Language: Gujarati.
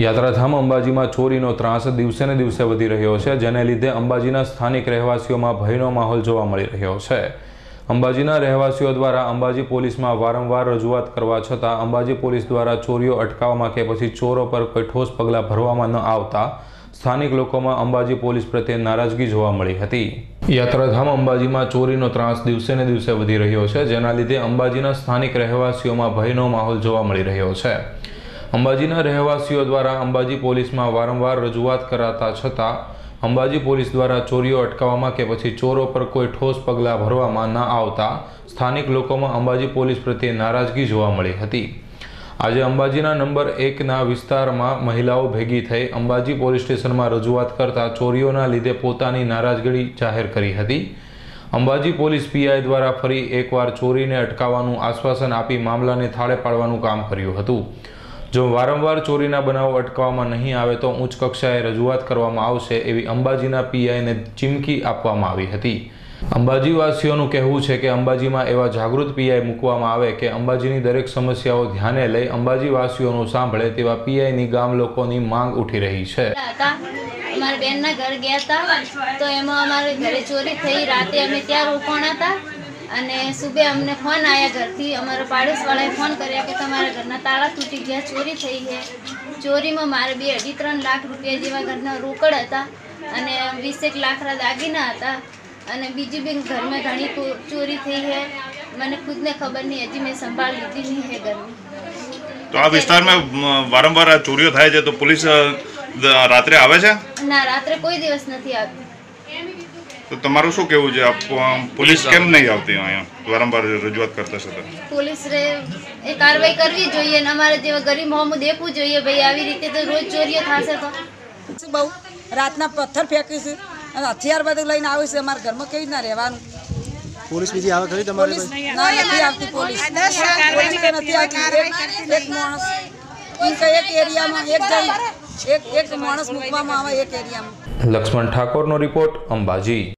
યાત્રાધામ અંબાજીમાં ચોરીનો ત્રાસ દિવસે ને દિવસે વધી રહ્યો છે, જેને લીધે અંબાજીના સ્થાનિક રહેવાસીઓમાં ભયનો માહોલ જોવા મળી રહ્યો છે. અંબાજીના રહેવાસીઓ દ્વારા અંબાજી પોલીસમાં વારંવાર રજૂઆત કરવા છતાં અંબાજી પોલીસ દ્વારા ચોરીઓ અટકાવવામાં કે પછી ચોરો પર કોઈ ઠોસ પગલાં ભરવામાં ન આવતા સ્થાનિક લોકોમાં અંબાજી પોલીસ પ્રત્યે નારાજગી જોવા મળી હતી. યાત્રાધામ અંબાજીમાં ચોરીનો ત્રાસ દિવસે ને દિવસે વધી રહ્યો છે, જેના લીધે અંબાજીના સ્થાનિક રહેવાસીઓમાં ભયનો માહોલ જોવા મળી રહ્યો છે. અંબાજીના રહેવાસીઓ દ્વારા અંબાજી પોલીસમાં વારંવાર રજૂઆત કરાતા છતાં અંબાજી પોલીસ દ્વારા ચોરીઓ અટકાવવામાં કે પછી ચોરો પર કોઈ ઠોસ પગલાં ભરવામાં ન આવતા સ્થાનિક લોકોમાં અંબાજી પોલીસ પ્રત્યે નારાજગી જોવા મળી હતી. આજે અંબાજીના નંબર એકના વિસ્તારમાં મહિલાઓ ભેગી થઈ અંબાજી પોલીસ સ્ટેશનમાં રજૂઆત કરતા ચોરીઓના લીધે પોતાની નારાજગી જાહેર કરી હતી. અંબાજી પોલીસ પીઆઈ દ્વારા ફરી એકવાર ચોરીને અટકાવવાનું આશ્વાસન આપી મામલાને થાળે પાડવાનું કામ કર્યું હતું. જો વારંવાર ચોરીના બનાવો અટકાવવામાં નહીં આવે તો ઉચ્ચ કક્ષાએ રજૂઆત કરવામાં આવશે એવી અંબાજીના પીઆઈને ચીમકી આપવામાં આવી હતી. અંબાજીવાસીઓનું કહેવું છે કે અંબાજીમાં એવા જાગૃત પીઆઈ મૂકવામાં આવે કે અંબાજીની દરેક સમસ્યાઓ ધ્યાને લઈ અંબાજીવાસીઓનું સાંભળે તેવા પીઆઈની ગામ લોકોની માંગ ઉઠી રહી છે. અમારા બેનના ઘર ગયા હતા. તો એમાં અમારે ઘરે ચોરી થઈ. રાતે અમે ત્યાં રોકાણા હતા. અને સુબે અમને ફોન આવ્યા ઘરથી. અમારા પાડોશવાળાએ ફોન કર્યા કે તમારા ઘરના તાળા તૂટી ગયા ચોરી થઈ છે. ચોરીમાં મારે બે અઢી ત્રણ લાખ રૂપિયા જેવા ઘરના રોકડ હતા અને વીસેક લાખના દાગીના હતા અને બીજી બી ઘરમાં ઘણી ચોરી થઈ છે. મને ખુદને ખબર નહીં હજી મેં સંભાળ લીધી નહીં છે ઘરની. તો આ વિસ્તારમાં વારંવાર ચોરીઓ થાય છે તો પોલીસ રાત્રે આવે છે? ના રાત્રે કોઈ દિવસ નથી આવતી. તો તમારું શું કેવું છે? પોલીસ કેમ નહીં આવતી અહીંયા? વારંવાર રજૂઆત કરતા છતાં પોલીસ રે એ કાર્યવાહી કરવી જોઈએ અને અમારે જેવા ગરીબ મોહમ્મદ દેખવું જોઈએ ભાઈ આવી રીતે તો રોજ ચોરીઓ થશે તો. બહુ? રાતના પથ્થર ફેંકી છે અને હથિયાર બધું લઈને આવે છે. અમારા ઘરમાં કેવી રીતના રહેવાનું? પોલીસ બીજી આવે ખરી તમારે પોલીસ ના નથી આવતી પોલીસ. પોલીસ નથી આવતી. એક માણસ. એક એરિયામાં એક જણ એક એક માણસ મૂકવામાં આવે એક એરિયામાં. લક્ષ્મણ ઠાકોરનો રિપોર્ટ અંબાજી.